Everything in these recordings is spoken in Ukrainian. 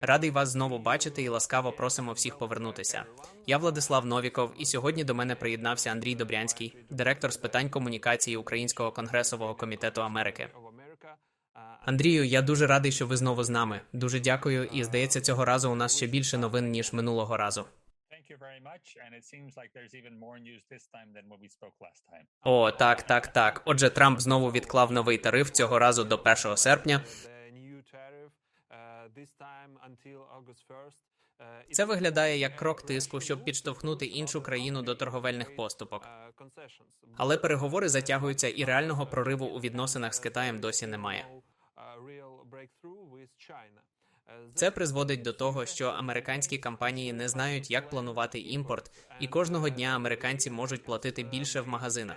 Радий вас знову бачити і ласкаво просимо всіх повернутися. Я Владислав Новіков, і сьогодні до мене приєднався Андрій Добрянський, директор з питань комунікації Українського конгресового комітету Америки. Андрію, я дуже радий, що ви знову з нами. Дуже дякую, і здається, цього разу у нас ще більше новин ніж минулого разу. О, так, так, так. Отже, Трамп знову відклав новий тариф цього разу до 1 серпня. 1st. Uh, Це виглядає як крок тиску, щоб підштовхнути іншу країну до торговельних поступок. uh. Але переговори затягуються, і реального прориву у відносинах з Китаєм досі немає. Це призводить до того, що американські компанії не знають, як планувати імпорт, і кожного дня американці можуть платити більше в магазинах.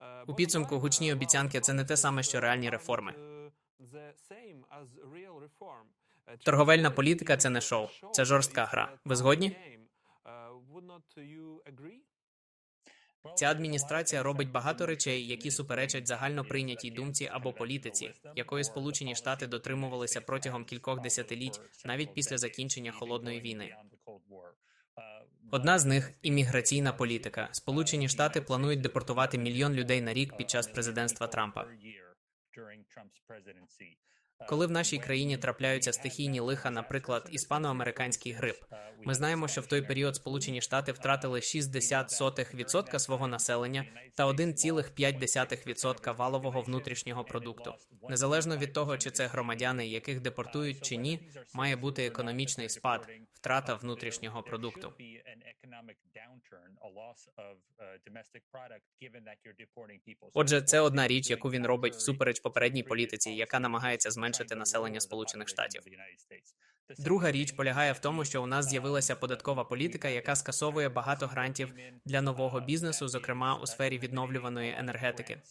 Uh, У підсумку гучні uh, обіцянки це не те саме, що реальні реформи. Uh, Торговельна політика це не шоу, це жорстка гра. Ви згодні? Ця адміністрація робить багато речей, які суперечать загально прийнятій думці або політиці, якої Сполучені Штати дотримувалися протягом кількох десятиліть, навіть після закінчення холодної війни. Одна з них імміграційна політика. Сполучені Штати планують депортувати мільйон людей на рік під час президентства Трампа. Коли в нашій країні трапляються стихійні лиха, наприклад, іспано-американський грип, ми знаємо, що в той період Сполучені Штати втратили 0,60% свого населення та 1,5% валового внутрішнього продукту. Незалежно від того, чи це громадяни, яких депортують чи ні, має бути економічний спад, втрата внутрішнього продукту. Отже, це одна річ, яку він робить всупереч попередній політиці, яка намагається зменшити населення Сполучених Штатів. Друга річ полягає в тому, що у нас з'явилася податкова політика, яка скасовує багато грантів для нового бізнесу, зокрема у сфері відновлюваної енергетики.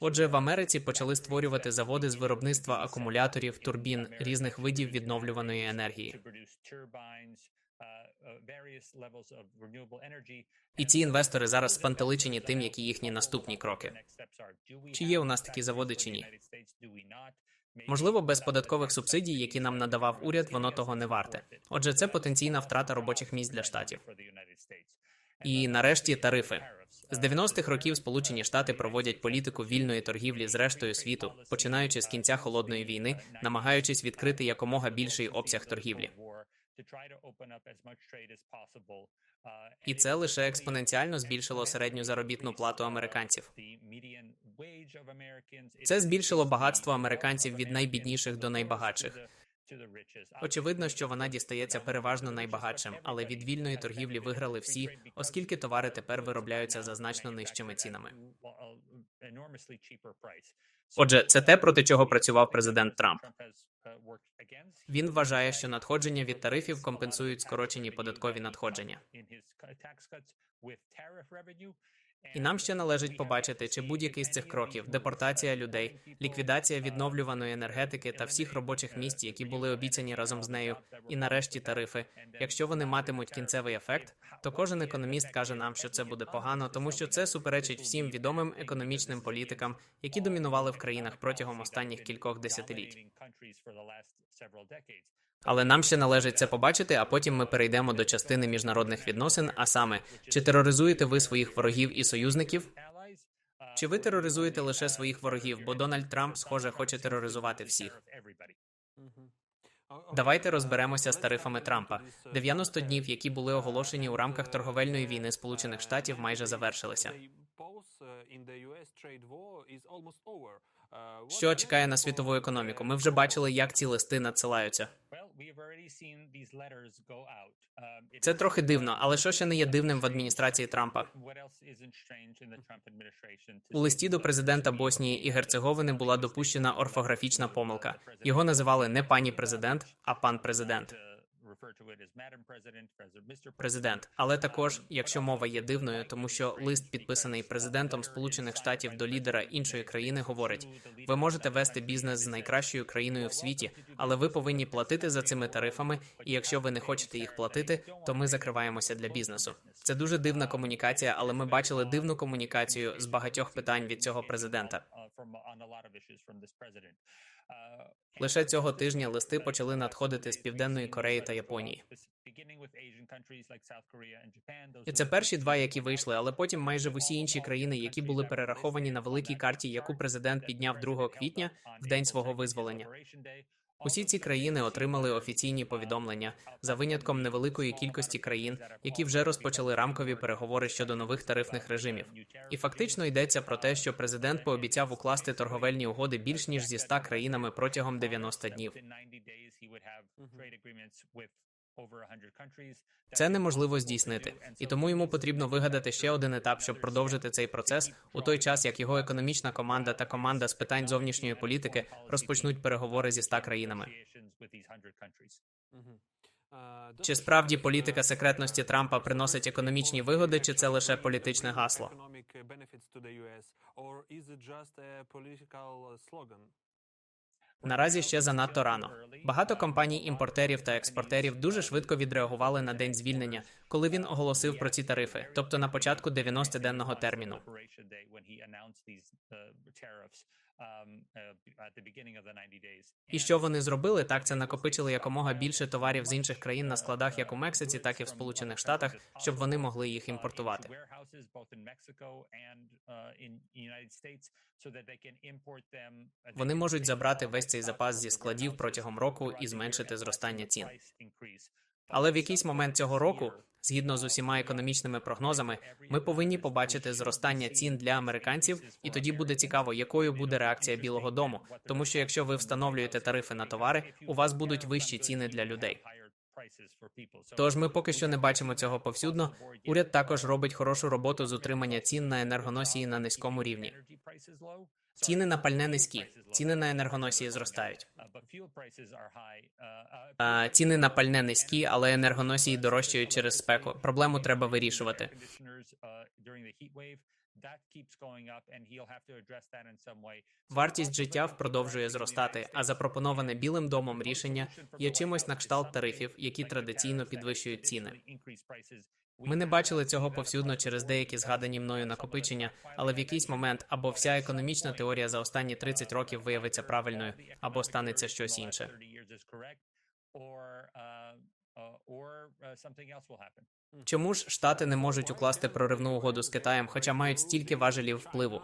Отже, в Америці почали створювати заводи з виробництва акумуляторів, турбін різних видів відновлюваної енергії. І ці інвестори зараз спантеличені тим, які їхні наступні кроки. Чи є у нас такі заводи, чи ні? Можливо, без податкових субсидій, які нам надавав уряд, воно того не варте. Отже, це потенційна втрата робочих місць для штатів. І нарешті тарифи. З 90-х років Сполучені Штати проводять політику вільної торгівлі з рештою світу, починаючи з кінця холодної війни, намагаючись відкрити якомога більший обсяг торгівлі. І це лише експоненціально збільшило середню заробітну плату американців. Це збільшило багатство американців від найбідніших до найбагатших. Очевидно, що вона дістається переважно найбагатшим, але від вільної торгівлі виграли всі, оскільки товари тепер виробляються за значно нижчими цінами. Отже, це те, проти чого працював президент Трамп. Він вважає, що надходження від тарифів компенсують скорочені податкові надходження. І нам ще належить побачити, чи будь-який з цих кроків депортація людей, ліквідація відновлюваної енергетики та всіх робочих місць, які були обіцяні разом з нею, і нарешті тарифи. Якщо вони матимуть кінцевий ефект, то кожен економіст каже нам, що це буде погано, тому що це суперечить всім відомим економічним політикам, які домінували в країнах протягом останніх кількох десятиліть. Але нам ще належить це побачити, а потім ми перейдемо до частини міжнародних відносин. А саме, чи тероризуєте ви своїх ворогів і союзників? Чи ви тероризуєте лише своїх ворогів? Бо Дональд Трамп, схоже, хоче тероризувати всіх. Давайте розберемося з тарифами Трампа. 90 днів, які були оголошені у рамках торговельної війни Сполучених Штатів, майже завершилися. Що чекає на світову економіку? Ми вже бачили, як ці листи надсилаються. Це трохи дивно, але що ще не є дивним в адміністрації Трампа? У листі до президента Боснії і Герцеговини була допущена орфографічна помилка. Його називали не пані президент, а пан президент. Президент. Але також, якщо мова є дивною, тому що лист, підписаний президентом Сполучених Штатів до лідера іншої країни, говорить: ви можете вести бізнес з найкращою країною в світі, але ви повинні платити за цими тарифами. І якщо ви не хочете їх платити, то ми закриваємося для бізнесу. Це дуже дивна комунікація, але ми бачили дивну комунікацію з багатьох питань від цього президента. Uh, Лише цього тижня листи почали надходити з Південної Кореї та Японії. Those І це перші два, які вийшли, але потім майже в усі інші країни, які були перераховані на великій карті, яку президент підняв 2 квітня в день свого визволення. Усі ці країни отримали офіційні повідомлення за винятком невеликої кількості країн, які вже розпочали рамкові переговори щодо нових тарифних режимів. І фактично йдеться про те, що президент пообіцяв укласти торговельні угоди більш ніж зі 100 країнами протягом 90 днів. Це неможливо здійснити, і тому йому потрібно вигадати ще один етап, щоб продовжити цей процес у той час, як його економічна команда та команда з питань зовнішньої політики розпочнуть переговори зі 100 країнами. Е, Чи справді політика секретності Трампа приносить економічні вигоди, чи це лише політичне гасло? Наразі ще занадто рано. Багато компаній-імпортерів та експортерів дуже швидко відреагували на день звільнення, коли він оголосив про ці тарифи, тобто на початку 90-денного терміну. І що вони зробили? Так це накопичили якомога більше товарів з інших країн на складах, як у Мексиці, так і в Сполучених Штатах, щоб вони могли їх імпортувати. Вони можуть забрати весь цей запас зі складів протягом року і зменшити зростання цін. Але в якийсь момент цього року, згідно з усіма економічними прогнозами, ми повинні побачити зростання цін для американців, і тоді буде цікаво, якою буде реакція Білого Дому. Тому що якщо ви встановлюєте тарифи на товари, у вас будуть вищі ціни для людей. Тож ми поки що не бачимо цього повсюдно. Уряд також робить хорошу роботу з утримання цін на енергоносії на низькому рівні. Ціни на пальне низькі, ціни на енергоносії зростають. А, ціни на пальне низькі, але енергоносії дорожчають через спеку. Проблему треба вирішувати. Вартість життя продовжує зростати, а запропоноване Білим домом рішення є чимось на кшталт тарифів, які традиційно підвищують ціни. Ми не бачили цього повсюдно через деякі згадані мною накопичення, але в якийсь момент або вся економічна теорія за останні 30 років виявиться правильною, або станеться щось інше. Чому ж штати не можуть укласти проривну угоду з Китаєм, хоча мають стільки важелів впливу?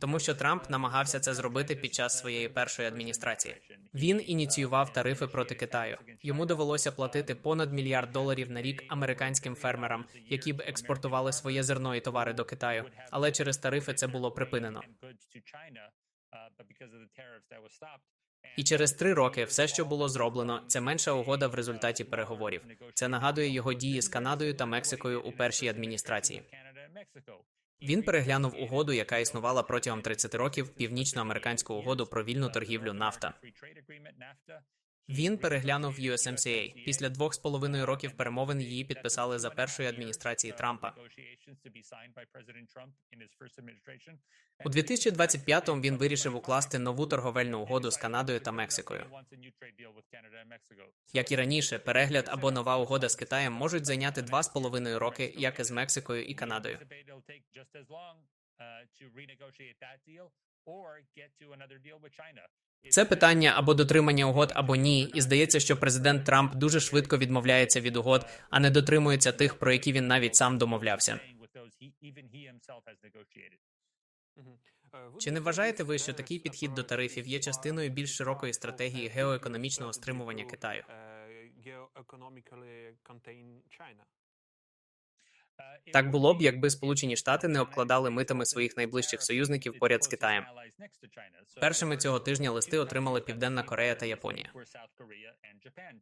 Тому що Трамп намагався це зробити під час своєї першої адміністрації. Він ініціював тарифи проти Китаю. Йому довелося платити понад мільярд доларів на рік американським фермерам, які б експортували своє зерно і товари до Китаю. Але через тарифи це було припинено. І через три роки все, що було зроблено, це менша угода в результаті переговорів. Це нагадує його дії з Канадою та Мексикою у першій адміністрації. Він переглянув угоду, яка існувала протягом 30 років, північноамериканську угоду про вільну торгівлю нафта. Він переглянув USMCA. Після двох з половиною років перемовин її підписали за першої адміністрації Трампа. У 2025-му він вирішив укласти нову торговельну угоду з Канадою та Мексикою. Як і раніше, перегляд або нова угода з Китаєм можуть зайняти два з половиною роки, як і з Мексикою і Канадою. Це питання або дотримання угод, або ні. І здається, що президент Трамп дуже швидко відмовляється від угод, а не дотримується тих, про які він навіть сам домовлявся. Чи не вважаєте ви, що такий підхід до тарифів є частиною більш широкої стратегії геоекономічного стримування Китаю? Так було б, якби Сполучені Штати не обкладали митами своїх найближчих союзників поряд з Китаєм. Першими цього тижня листи отримали Південна Корея та Японія.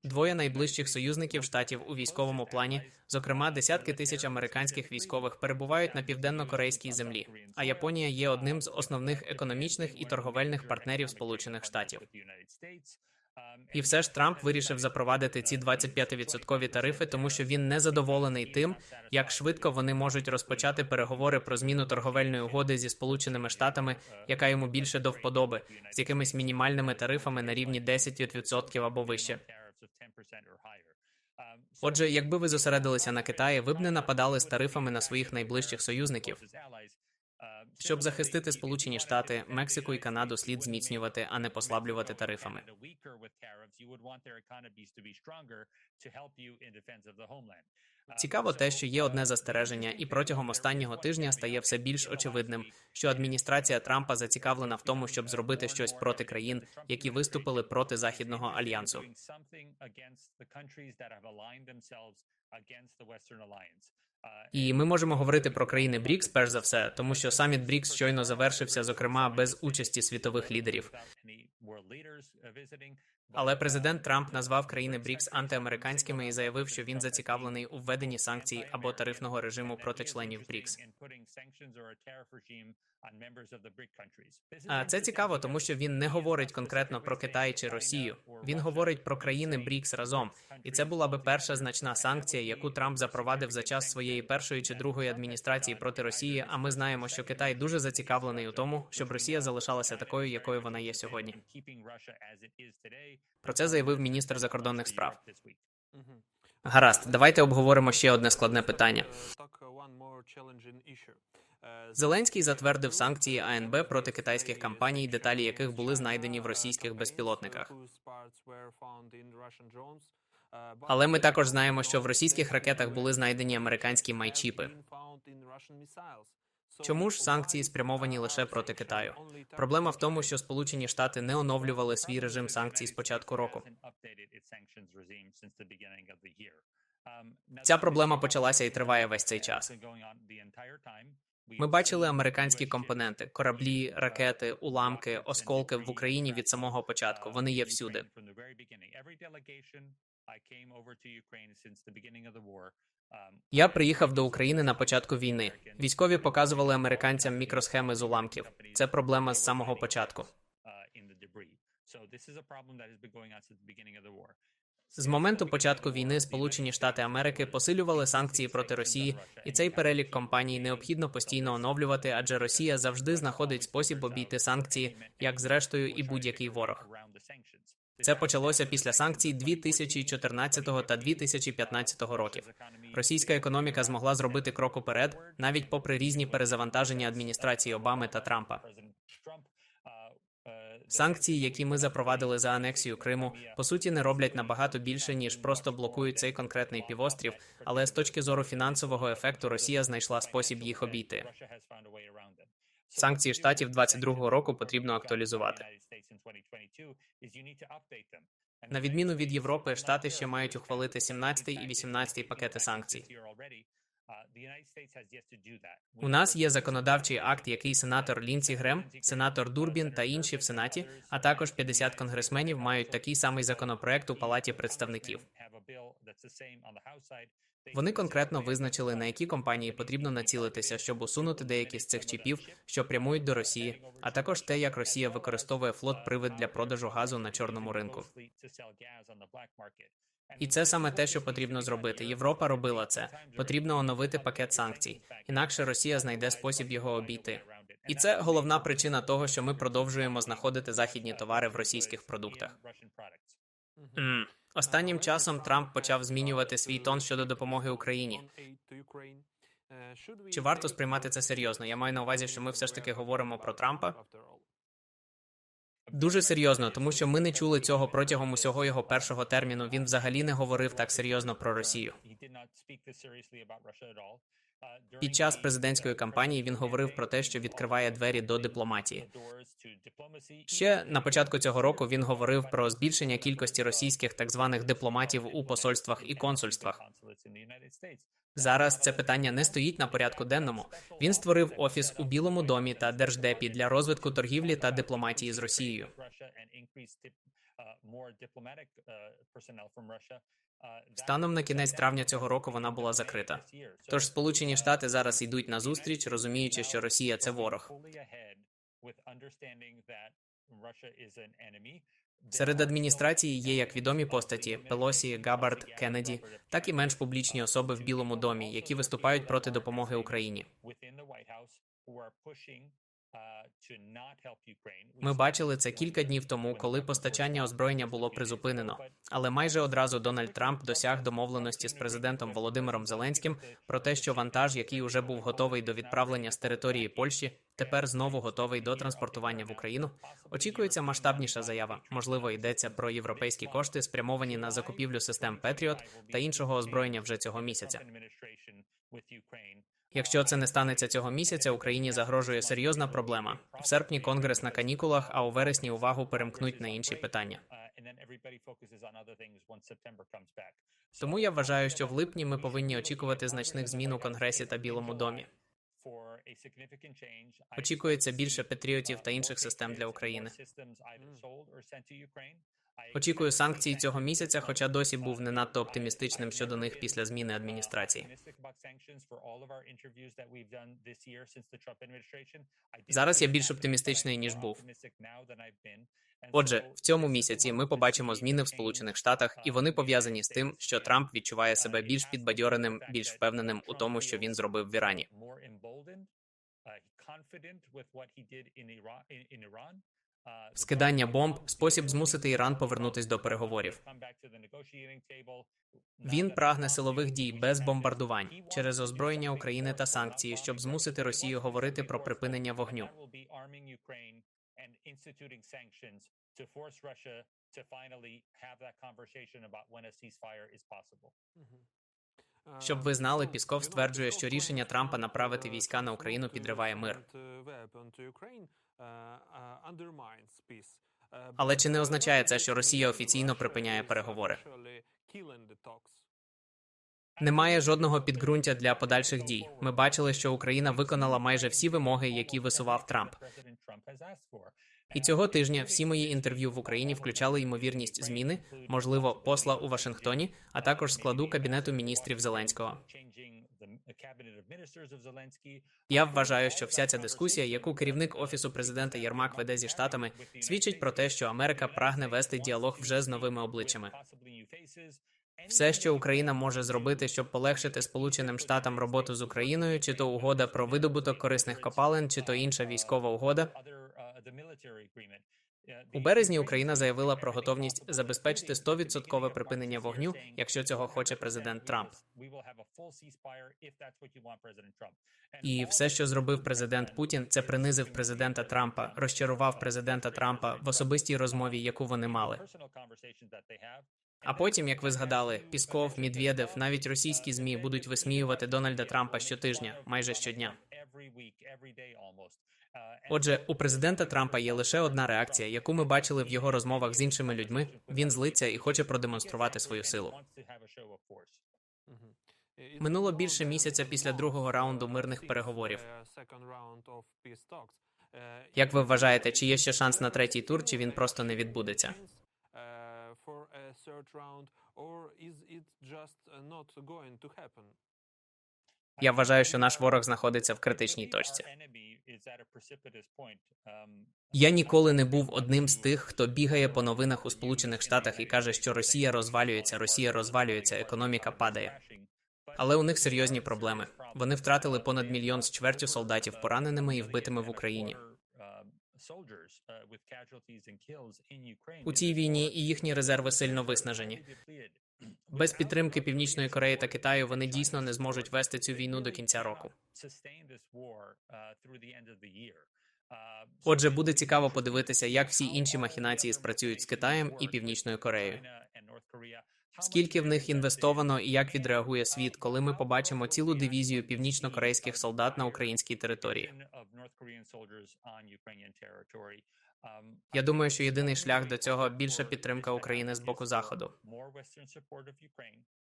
Двоє найближчих союзників штатів у військовому плані, зокрема десятки тисяч американських військових, перебувають на південно-корейській землі. А Японія є одним з основних економічних і торговельних партнерів Сполучених Штатів. І все ж Трамп вирішив запровадити ці 25% тарифи, тому що він не задоволений тим, як швидко вони можуть розпочати переговори про зміну торговельної угоди зі Сполученими Штатами, яка йому більше до вподоби, з якимись мінімальними тарифами на рівні 10% або вище. Отже, якби ви зосередилися на Китаї, ви б не нападали з тарифами на своїх найближчих союзників. Щоб захистити Сполучені Штати, Мексику і Канаду слід зміцнювати, а не послаблювати тарифами. Цікаво те, що є одне застереження, і протягом останнього тижня стає все більш очевидним, що адміністрація Трампа зацікавлена в тому, щоб зробити щось проти країн, які виступили проти західного альянсу. І ми можемо говорити про країни БРІКС, перш за все, тому що саміт БРІКС щойно завершився, зокрема без участі світових лідерів. Але президент Трамп назвав країни БРІКС антиамериканськими і заявив, що він зацікавлений у введенні санкцій або тарифного режиму проти членів БРІКС. А це цікаво, тому що він не говорить конкретно про Китай чи Росію. Він говорить про країни БРІКС разом, і це була би перша значна санкція, яку Трамп запровадив за час своєї першої чи другої адміністрації проти Росії. А ми знаємо, що Китай дуже зацікавлений у тому, щоб Росія залишалася такою, якою вона є сьогодні. Про це заявив міністр закордонних справ. Гаразд, давайте обговоримо ще одне складне питання. Uh, uh. Uh, Зеленський затвердив санкції АНБ проти китайських компаній, деталі яких були знайдені в російських безпілотниках. Але ми також знаємо, що в російських ракетах були знайдені американські майчіпи. Чому ж санкції спрямовані лише проти Китаю? Проблема в тому, що Сполучені Штати не оновлювали свій режим санкцій з початку року. Ця проблема почалася і триває весь цей час. Ми бачили американські компоненти: кораблі, ракети, уламки, осколки в Україні від самого початку. Вони є всюди. Я приїхав до України на початку війни. Військові показували американцям мікросхеми з уламків. Це проблема з самого початку. З моменту початку війни Сполучені Штати Америки посилювали санкції проти Росії, і цей перелік компаній необхідно постійно оновлювати, адже Росія завжди знаходить спосіб обійти санкції, як зрештою і будь-який ворог. Це почалося після санкцій 2014 та 2015 років. Російська економіка змогла зробити крок уперед, навіть попри різні перезавантаження адміністрації Обами та Трампа. Санкції, які ми запровадили за анексію Криму, по суті не роблять набагато більше ніж просто блокують цей конкретний півострів. Але з точки зору фінансового ефекту Росія знайшла спосіб їх обійти. Санкції штатів 22-го року потрібно актуалізувати. На відміну від Європи, штати ще мають ухвалити 17-й і 18-й пакети санкцій. У нас є законодавчий акт, який сенатор Лінсі Грем, сенатор Дурбін та інші в сенаті, а також 50 конгресменів мають такий самий законопроект у палаті представників. Вони конкретно визначили, на які компанії потрібно націлитися, щоб усунути деякі з цих чіпів, що прямують до Росії, а також те, як Росія використовує флот привид для продажу газу на чорному ринку. І це саме те, що потрібно зробити. Європа робила це. Потрібно оновити пакет санкцій, інакше Росія знайде спосіб його обійти. І це головна причина того, що ми продовжуємо знаходити західні товари в російських продуктах. М. Останнім часом Трамп почав змінювати свій тон щодо допомоги Україні. Чи варто сприймати це серйозно? Я маю на увазі, що ми все ж таки говоримо про Трампа. Дуже серйозно, тому що ми не чули цього протягом усього його першого терміну. Він взагалі не говорив так серйозно про Росію. Під час президентської кампанії він говорив про те, що відкриває двері до дипломатії. Ще на початку цього року він говорив про збільшення кількості російських так званих дипломатів у посольствах і консульствах. Зараз це питання не стоїть на порядку денному. Він створив офіс у Білому домі та Держдепі для розвитку торгівлі та дипломатії з Росією. Станом на кінець травня цього року вона була закрита. Тож Сполучені Штати зараз йдуть на зустріч, розуміючи, що Росія це ворог. Серед адміністрації є як відомі постаті Пелосі, Габард, Кеннеді, так і менш публічні особи в Білому домі, які виступають проти допомоги Україні. Ми бачили це кілька днів тому, коли постачання озброєння було призупинено. Але майже одразу Дональд Трамп досяг домовленості з президентом Володимиром Зеленським про те, що вантаж, який уже був готовий до відправлення з території Польщі, тепер знову готовий до транспортування в Україну. Очікується масштабніша заява. Можливо, йдеться про європейські кошти, спрямовані на закупівлю систем Петріот та іншого озброєння вже цього місяця. Якщо це не станеться цього місяця, Україні загрожує серйозна проблема. В серпні конгрес на канікулах, а у вересні увагу перемкнуть на інші питання. Тому я вважаю, що в липні ми повинні очікувати значних змін у конгресі та Білому домі. Очікується більше патріотів та інших систем для України. Очікую санкцій цього місяця, хоча досі був не надто оптимістичним щодо них після зміни адміністрації. Зараз я більш оптимістичний ніж був. Отже, в цьому місяці ми побачимо зміни в Сполучених Штатах, і вони пов'язані з тим, що Трамп відчуває себе більш підбадьореним, більш впевненим у тому, що він зробив в Ірані. Скидання бомб спосіб змусити Іран повернутись до переговорів. Він прагне силових дій без бомбардувань через озброєння України та санкції, щоб змусити Росію говорити про припинення вогню. Щоб ви знали, Пісков стверджує, що рішення Трампа направити війська на Україну підриває мир. Але чи не означає це, що Росія офіційно припиняє переговори? Немає жодного підґрунтя для подальших дій. Ми бачили, що Україна виконала майже всі вимоги, які висував Трамп. І цього тижня всі мої інтерв'ю в Україні включали ймовірність зміни, можливо, посла у Вашингтоні, а також складу кабінету міністрів Зеленського. Я вважаю, що вся ця дискусія, яку керівник офісу президента Єрмак веде зі штатами, свідчить про те, що Америка прагне вести діалог вже з новими обличчями. Все, що Україна може зробити, щоб полегшити Сполученим Штатам роботу з Україною, чи то угода про видобуток корисних копалин, чи то інша військова угода. У березні Україна заявила про готовність забезпечити 100% припинення вогню, якщо цього хоче президент Трамп. І все, що зробив президент Путін, це принизив президента Трампа, розчарував президента Трампа в особистій розмові, яку вони мали. А потім, як ви згадали, Пісков, Медведев, навіть російські змі будуть висміювати Дональда Трампа щотижня, майже щодня. Отже, у президента Трампа є лише одна реакція, яку ми бачили в його розмовах з іншими людьми. Він злиться і хоче продемонструвати свою силу. Минуло більше місяця після другого раунду мирних переговорів. Як ви вважаєте, чи є ще шанс на третій тур, чи він просто не відбудеться? Я вважаю, що наш ворог знаходиться в критичній точці. Я ніколи не був одним з тих, хто бігає по новинах у Сполучених Штатах і каже, що Росія розвалюється, Росія розвалюється, економіка падає. Але у них серйозні проблеми. Вони втратили понад мільйон з чвертю солдатів пораненими і вбитими в Україні. У цій війні і їхні резерви сильно виснажені. Без підтримки Північної Кореї та Китаю вони дійсно не зможуть вести цю війну до кінця року. Отже, буде цікаво подивитися, як всі інші махінації спрацюють з Китаєм і Північною Кореєю. Скільки в них інвестовано і як відреагує світ, коли ми побачимо цілу дивізію північно-корейських солдат на українській території? Я думаю, що єдиний шлях до цього більша підтримка України з боку заходу.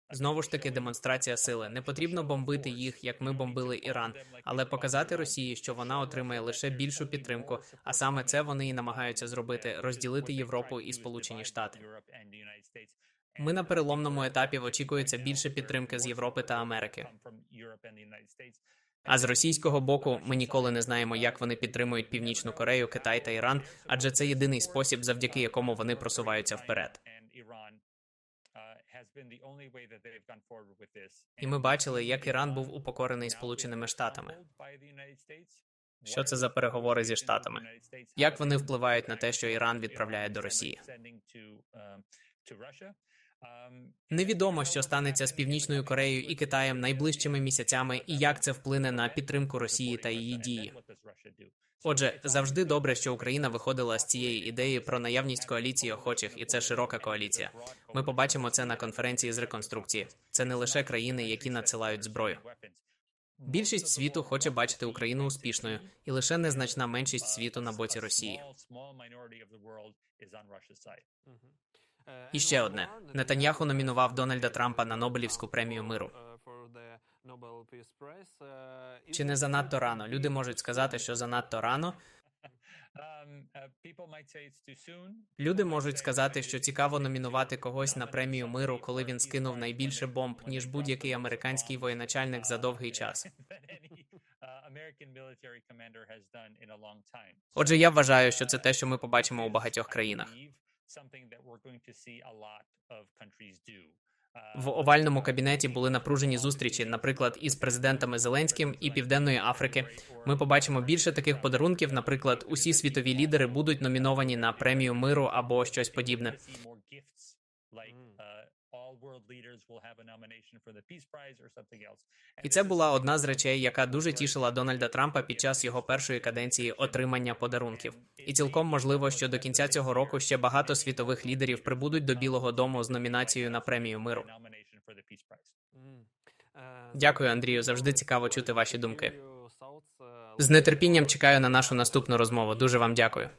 Знову ж таки, демонстрація сили. Не потрібно бомбити їх, як ми бомбили Іран, але показати Росії, що вона отримає лише більшу підтримку. А саме це вони і намагаються зробити розділити Європу і Сполучені Штати. Ми на переломному етапі очікується більше підтримки з Європи та Америки. А з російського боку ми ніколи не знаємо, як вони підтримують Північну Корею, Китай та Іран, адже це єдиний спосіб, завдяки якому вони просуваються вперед. І ми бачили, як Іран був упокорений Сполученими Штатами. Що це за переговори зі штатами? Як вони впливають на те, що Іран відправляє до Росії? Невідомо, що станеться з Північною Кореєю і Китаєм найближчими місяцями, і як це вплине на підтримку Росії та її дії. Отже, завжди добре, що Україна виходила з цієї ідеї про наявність коаліції охочих, і це широка коаліція. Ми побачимо це на конференції з реконструкції. Це не лише країни, які надсилають зброю. Більшість світу хоче бачити Україну успішною, і лише незначна меншість світу на боці Росії. І ще одне Нетаньяху номінував Дональда Трампа на Нобелівську премію миру. Чи не занадто рано? Люди можуть сказати, що занадто рано. Люди можуть сказати, що цікаво номінувати когось на премію миру, коли він скинув найбільше бомб, ніж будь-який американський воєначальник за довгий час. Отже, я вважаю, що це те, що ми побачимо у багатьох країнах. В овальному кабінеті були напружені зустрічі, наприклад, із президентами Зеленським і Південної Африки. Ми побачимо більше таких подарунків. Наприклад, усі світові лідери будуть номіновані на премію миру або щось подібне. І це була одна з речей, яка дуже тішила Дональда Трампа під час його першої каденції отримання подарунків. І цілком можливо, що до кінця цього року ще багато світових лідерів прибудуть до Білого Дому з номінацією на премію миру. Дякую, Андрію. Завжди цікаво чути ваші думки. З нетерпінням чекаю на нашу наступну розмову. Дуже вам дякую.